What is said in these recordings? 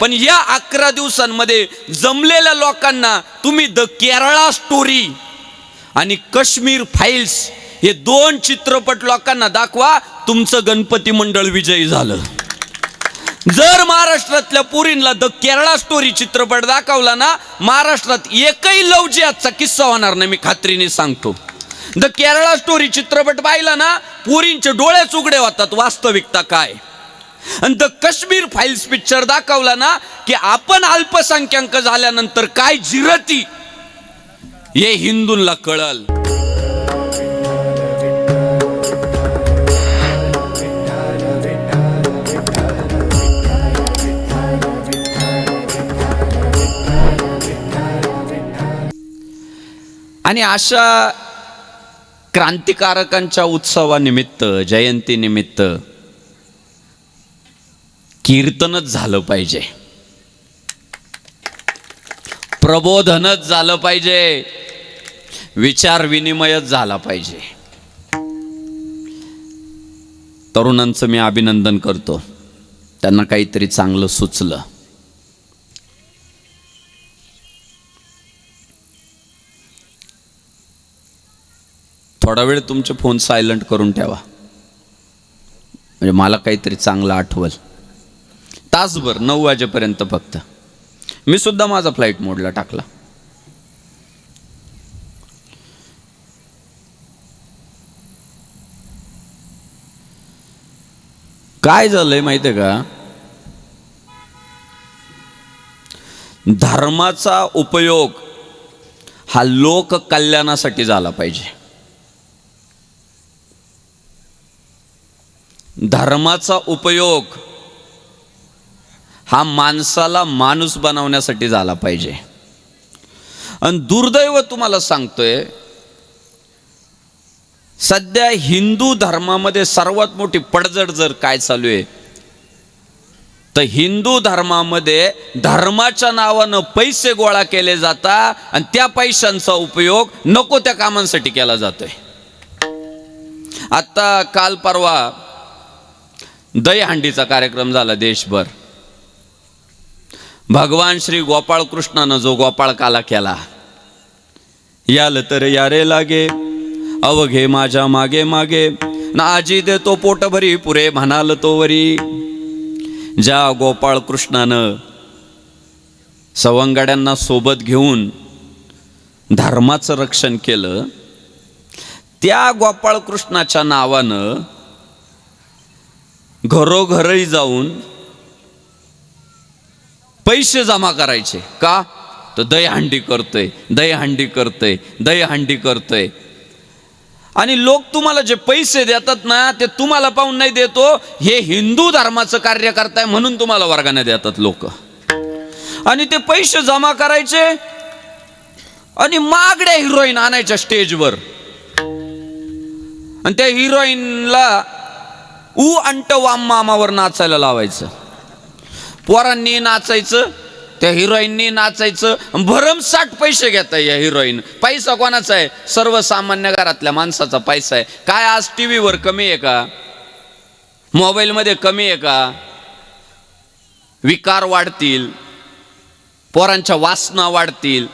पण या अकरा दिवसांमध्ये जमलेल्या लोकांना तुम्ही द केरळा स्टोरी आणि काश्मीर फाईल्स हे दोन चित्रपट लोकांना दाखवा तुमचं गणपती मंडळ विजयी झालं. जर महाराष्ट्रातल्या पुरींना द केरळा स्टोरी चित्रपट दाखवला ना महाराष्ट्रात एकही लवजियाचा किस्सा होणार नाही मी खात्रीने सांगतो. द केरळा स्टोरी चित्रपट पाहिला ना पुरींचे डोळेच उघडे होतात वास्तविकता काय? आणि द काश्मीर फाईल्स पिक्चर दाखवला ना की आपण अल्पसंख्याक झाल्यानंतर काय जिरती हे हिंदूंना कळल. आणि अशा क्रांतिकारकांच्या उत्सवानिमित्त जयंतीनिमित्त कीर्तनच झालं पाहिजे. प्रबोधनच झालं पाहिजे. विचार विनिमयच झाला पाहिजे. तरुणांचं मी अभिनंदन करतो. त्यांना काहीतरी चांगलं सुचलं. थोडा वेळ तुमचे फोन सायलंट करून ठेवा. म्हणजे मला काहीतरी चांगलं आठवल. तासभर नऊ वाजेपर्यंत फक्त. मी सुद्धा माझा फ्लाईट मोडला टाकला. काय झालंय माहितीये का? धर्माचा उपयोग हा लोक कल्याणासाठी झाला पाहिजे. धर्माचा उपयोग हा माणसाला माणूस बनवण्यासाठी झाला पाहिजे. आणि दुर्दैव तुम्हाला सांगतोय सध्या हिंदू धर्मामध्ये सर्वात मोठी पडझड जर काय चालू आहे तर हिंदू धर्मामध्ये धर्माच्या नावानं पैसे गोळा केले जातात आणि त्या पैशांचा उपयोग नको त्या कामांसाठी केला जातोय. आता काल परवा दहीहंडीचा कार्यक्रम झाला देशभर. भगवान श्री गोपाळ कृष्णानं जो गोपाळकाला केला याल तर यारे लागे अवघे माझ्या मागे मागे ना आजी देतो पोटभरी पुरे म्हणाल तो वरी. ज्या गोपाळ कृष्णानं सवंगड्यांना सोबत घेऊन धर्माचं रक्षण केलं त्या गोपाळ कृष्णाच्या नावानं घरोघरी जाऊन पैसे जमा करायचे. का? तर दहीहंडी करतोय दहीहंडी करतोय दहीहंडी करतोय. आणि लोक तुम्हाला जे पैसे देतात ना ते तुम्हाला पाहून नाही देतो. हे हिंदू धर्माचं कार्य करताय म्हणून तुम्हाला वर्गाने देतात लोक. आणि ते पैसे जमा करायचे आणि मागड्या हिरोईन आणायच्या स्टेजवर आणि त्या हिरोईनला ऊ अंट वाम मामावर नाचायला लावायचं. पोरांनी नाचायचं त्या हिरोईननी नाचायचं भरमसाठ पैसे घेता या हिरोईन. पैसा कोणाचा आहे? सर्वसामान्य घरातल्या माणसाचा पैसा आहे. काय आज टी व्हीवर कमी आहे का? मोबाईलमध्ये कमी आहे का? विकार वाढतील. पोरांच्या वासना वाढतील.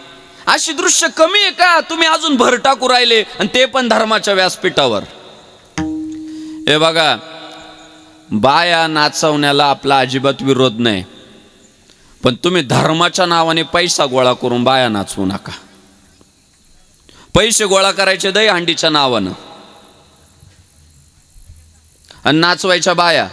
अशी दृश्य कमी आहे का? तुम्ही अजून भर टाकू राहिले आणि ते पण धर्माच्या व्यासपीठावर. हे बघा बाया नाचवण्याला आपला अजिबात विरोध नाही. पण तुम्ही धर्माच्या नावाने पैसा गोळा करून बाया नाचवू नका. पैसे गोळा करायचे दही हंडीच्या नावानं. आणि नाचवायच्या बाया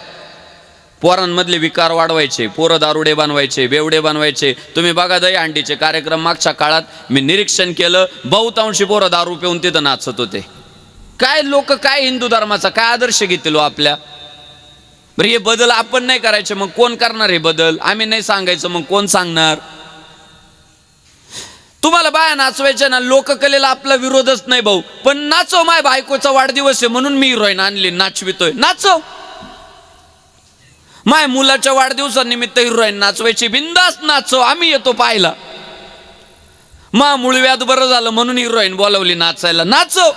पोरांमधले विकार वाढवायचे पोरं दारुडे बनवायचे बेवडे बनवायचे. तुम्ही बघा दहीहंडीचे कार्यक्रम मागच्या काळात मी निरीक्षण केलं बहुतांशी पोरं दारू पिऊन तिथं नाचत होते. काय लोक काय हिंदू धर्माचा काय आदर्श घेतील हो आपल्या? बरं हे बदल आपण नाही करायचे मग कोण करणार हे बदल? आम्ही नाही सांगायचं मग कोण सांगणार? तुम्हाला बाया नाचवायच्या ना लोककलेला आपला विरोधच नाही भाऊ. पण नाचव माय बायकोचा वाढदिवस आहे म्हणून मी हिरोईन आणली नाचवितोय. नाचव. माय मुलाच्या वाढदिवसानिमित्त हिरोईन नाचवायची बिंदास नाचव आम्ही येतो पाहायला. मा मुळव्यात बरं झालं म्हणून हिरोईन बोलावली नाचायला. नाचव.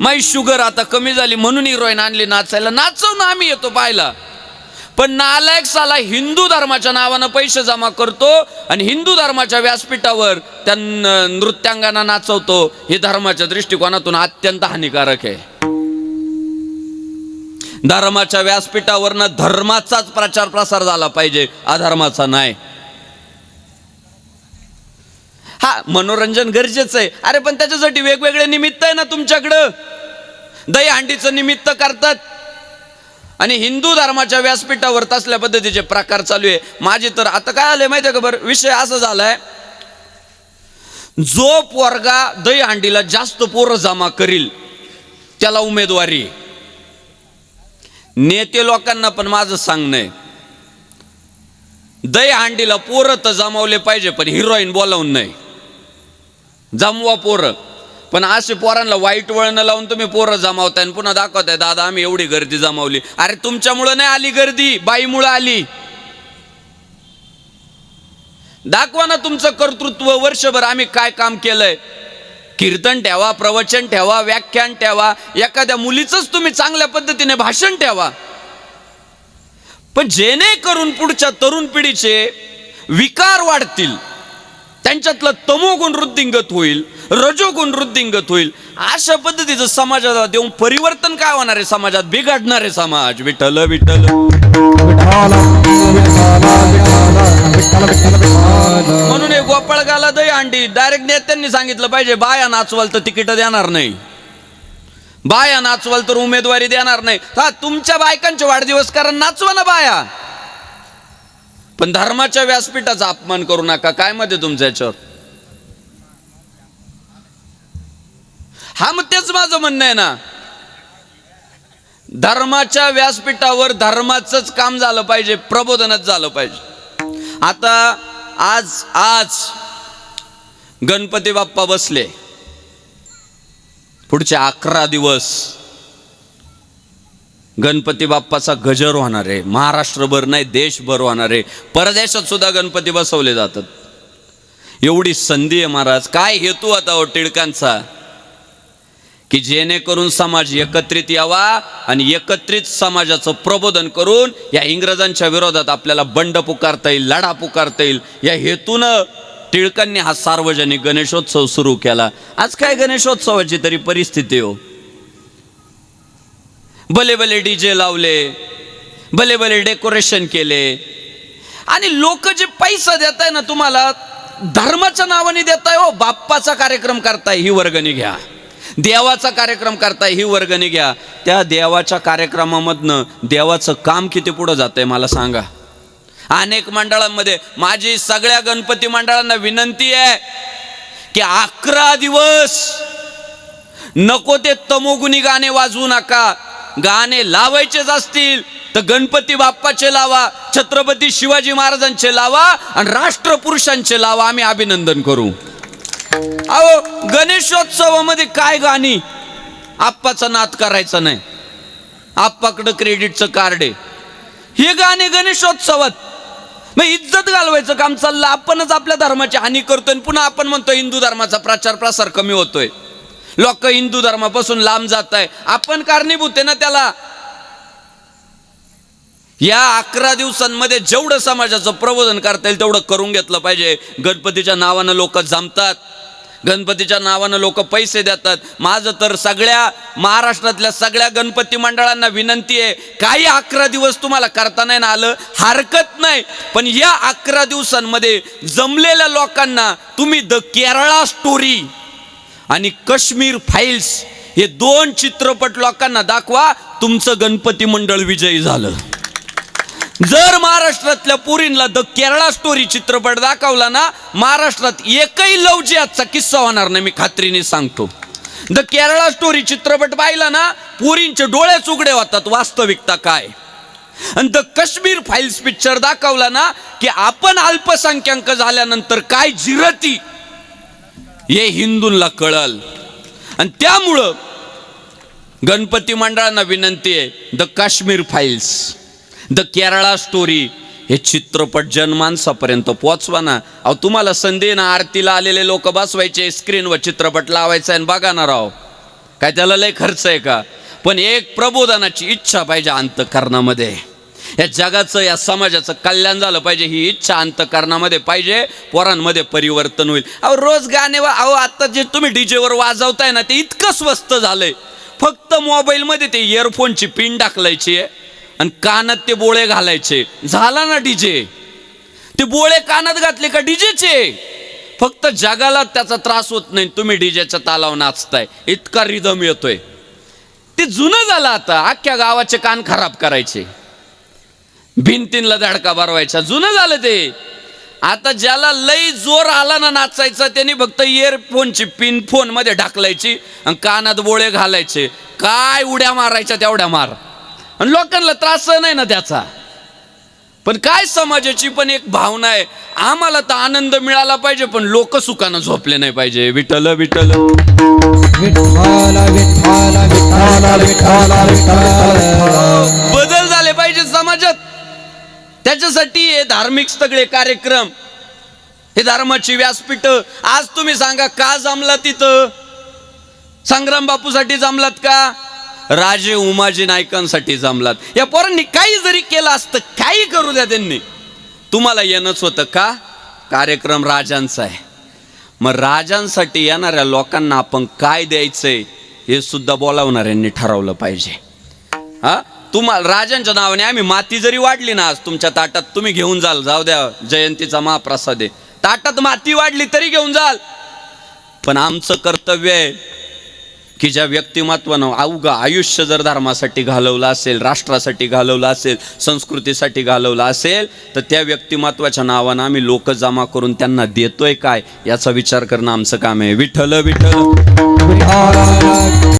माई शुगर आता कमी झाली म्हणून हिरोईन आणली नाचायला. नाचव ना आम्ही येतो पाहायला. पण नालायक साला हिंदू धर्माच्या नावानं पैसे जमा करतो आणि हिंदू धर्माच्या व्यासपीठावर त्या नृत्यांगांना नाचवतो. हे धर्माच्या दृष्टिकोनातून अत्यंत हानिकारक आहे. धर्माच्या व्यासपीठावरनं धर्माचाच प्रचार प्रसार झाला पाहिजे अधर्माचा नाही. हा मनोरंजन गरजेचं आहे. अरे पण त्याच्यासाठी वेगवेगळे निमित्त आहे ना तुमच्याकडं. दही हंडीचं निमित्त करतात. आणि हिंदू धर्माच्या व्यासपीठावर तसल्या पद्धतीचे प्रकार चालू आहे. माझे तर आता काय आले माहिती आहे का बरं? विषय असा झालाय जो पोरगा दही हंडीला जास्त पोरं जमा करील त्याला उमेदवारी नेते लोकांना पण माझं सांगणं आहे. दहीहंडीला पोरं तर जमावले पाहिजे पण हिरोईन बोलावून नाही. जमवा पोरं. पण असे पोरांना वाईट वळण लावून तुम्ही पोरं जमावताय आणि पुन्हा दाखवताय दादा आम्ही एवढी गर्दी जमावली. अरे तुमच्यामुळं नाही आली गर्दी बाईमुळं आली. दाखवा ना तुमचं कर्तृत्व वर्षभर आम्ही काय काम केलंय. कीर्तन ठेवा प्रवचन ठेवा व्याख्यान ठेवा एखाद्या मुलीचंच तुम्ही चांगल्या पद्धतीने भाषण ठेवा. पण जेणेकरून पुढच्या तरुण पिढीचे विकार वाढतील. त्यांच्यातलं तमोगुण वृद्धिंगत होईल रजोगुण वृद्धिंगत होईल. अशा पद्धतीचं समाजाला देऊन परिवर्तन काय होणार आहे समाजात? बिघडणार आहे समाज. विठ्ठल विठ्ठल. म्हणून हे गोपाळगाला दही अंडी. डायरेक्ट नेत्यांनी सांगितलं पाहिजे बाया नाचवाल तर तिकीट देणार नाही. बाया नाचवाल तर उमेदवारी देणार नाही. हा तुमच्या बायकांचे वाढदिवस कारण नाचवा ना बाया. पण धर्माच्या व्यासपीठाचा अपमान करू नका. काय मध्ये तुमच्या याच्यावर? हा मग तेच माझं म्हणणं आहे ना. धर्माच्या व्यासपीठावर धर्माचंच काम झालं पाहिजे प्रबोधनच झालं पाहिजे. आता आज आज गणपती बाप्पा बसले. पुढचे अकरा दिवस गणपती बाप्पाचा गजर होणार आहे. महाराष्ट्रभर नाही देशभर होणार आहे. परदेशात सुद्धा गणपती बसवले जातात. एवढी संधी आहे महाराज. काय हेतू आता हो टिळकांचा? की जेणेकरून समाज एकत्रित यावा आणि एकत्रित समाजाचं प्रबोधन करून या इंग्रजांच्या विरोधात आपल्याला बंड पुकारता येईल लढा पुकारता येईल. या हेतूनं टिळकांनी हा सार्वजनिक गणेशोत्सव सुरू केला. आज काय गणेशोत्सवाची तरी परिस्थिती हो. भले भले डीजे लावले भले भले डेकोरेशन केले. आणि लोक जे पैसा देत आहे ना तुम्हाला धर्माच्या नावाने देताय हो बाप्पाचा कार्यक्रम करताय ही वर्गणी घ्या. देवाचा कार्यक्रम करताय ही वर्गणी घ्या. त्या देवाच्या कार्यक्रमामधनं देवाचं काम किती पुढं जातंय मला सांगा. अनेक मंडळांमध्ये माझी सगळ्या गणपती मंडळांना विनंती आहे की अकरा दिवस नको ते तमोगुणी गाणे वाजवू नका. गाणे लावायचेच असतील तर गणपती बाप्पाचे लावा छत्रपती शिवाजी महाराजांचे लावा आणि राष्ट्रपुरुषांचे लावा. आम्ही अभिनंदन करू. अहो गणेशोत्सवामध्ये काय गाणी? आप्पाचा नाद करायचा नाही. आप्पाकडं क्रेडिटचं कार्ड आहे. हे गाणे गणेशोत्सवात. मग इज्जत घालवायचं काम चाललं. आपणच आपल्या धर्माची हानी करतोय आणि पुन्हा आपण म्हणतो हिंदू धर्माचा प्रचार प्रसार कमी होतोय. लोक हिंदू धर्मापासून लांब जात आहे. आपण कारणीभूत आहे ना त्याला. या अकरा दिवसांमध्ये जेवढं समाजाचं प्रबोधन करता येईल तेवढं करून घेतलं पाहिजे. गणपतीच्या नावानं लोक जमतात. गणपतीच्या नावानं लोक पैसे देतात. माझं तर सगळ्या महाराष्ट्रातल्या सगळ्या गणपती मंडळांना विनंती आहे काही अकरा दिवस तुम्हाला करता नाही ना आलं हरकत नाही. पण या अकरा दिवसांमध्ये जमलेल्या लोकांना तुम्ही द केरळा स्टोरी. आणि काश्मीर फाईल्स हे दोन चित्रपट लोकांना दाखवा तुमचं गणपती मंडळ विजयी झालं. जर महाराष्ट्रातल्या पुरींला द केरळा स्टोरी चित्रपट दाखवला ना महाराष्ट्रात एकही लवजियाचा किस्सा होणार नाही मी खात्रीने सांगतो. द केरळा स्टोरी चित्रपट पाहिला ना पुरींचे डोळेच उघडे होतात वास्तविकता काय? आणि द काश्मीर फाईल्स पिक्चर दाखवला ना की आपण अल्पसंख्याक झाल्यानंतर काय जिरती हे हिंदूंना कळल. आणि त्यामुळं गणपती मंडळांना विनंती आहे the Kashmir files the Kerala story हे चित्रपट जनमानसापर्यंत पोचवा ना. अहो तुम्हाला संधी ना आरतीला आलेले लोक बसवायचे स्क्रीनवर चित्रपट लावायचा आणि बघा ना राव. काय त्याला लय खर्च आहे का? पण एक प्रबोधनाची इच्छा पाहिजे अंतकरणामध्ये. या जगाचं या समाजाचं कल्याण झालं पाहिजे. ही इच्छा अंतकरणामध्ये पाहिजे पोरांमध्ये परिवर्तन होईल. अहो रोज गाणे वा अहो आता जे तुम्ही डीजेवर वाजवताय ना ते इतकं स्वस्त झालंय. फक्त मोबाईलमध्ये ते इयरफोनची पिन टाकलायची आहे आणि कानात ते बोळे घालायचे. झाला ना डीजे? ते बोळे कानात घातले का डीजेचे? फक्त जगाला त्याचा त्रास होत नाही तुम्ही डीजेच्या तालावर नाचताय. इतका रिदम येतोय. ते जुनं झालं आता. अख्ख्या गावाचे कान खराब करायचे. भिंतींला धडका भरवायचा. जुनं झालं ते. आता ज्याला लई जोर आला ना नाचायचा त्याने फक्त इयरफोनची पिन फोनमध्ये ढकलायची आणि कानात बोळे घालायचे. काय उड्या मारायच्या तेवढ्या मार. आणि लोकांना त्रास नाही ना त्याचा. पण काय समाजाची पण एक भावना आहे. आम्हाला तर आनंद मिळाला पाहिजे पण लोक सुखानं झोपले नाही पाहिजे. विठल विठल बदल झाले पाहिजे समाजात. त्याच्यासाठी हे धार्मिक सगळे कार्यक्रम हे धर्माची व्यासपीठ आज तुम्ही सांगा का जमला तिथं संग्राम बापूसाठी जमलात का? राजे उमाजी नायकांसाठी जमलात. या पोरांनी काही जरी केलं असतं काही करू द्या त्यांनी. तुम्हाला येणंच होतं का? कार्यक्रम राजांचा आहे. मग राजांसाठी येणाऱ्या लोकांना आपण काय द्यायचंय हे सुद्धा बोलावणाऱ्यांनी ठरवलं पाहिजे. हा? तुम्हाला राजांच्या नावाने आम्ही माती जरी वाढली ना आज तुमच्या ताटात तुम्ही घेऊन जाल. जाऊ द्या जयंतीचा महाप्रसाद आहे. ताटात माती वाढली तरी घेऊन जाल. पण आमचं कर्तव्य आहे की ज्या व्यक्तिमत्वानं अवघं आयुष्य जर धर्मासाठी घालवलं असेल राष्ट्रासाठी घालवलं असेल संस्कृतीसाठी घालवलं असेल तर त्या व्यक्तिमत्वाच्या नावानं आम्ही लोक जमा करून त्यांना देतोय काय? याचा विचार करणं आमचं काम आहे. विठ्ठल विठ्ठल.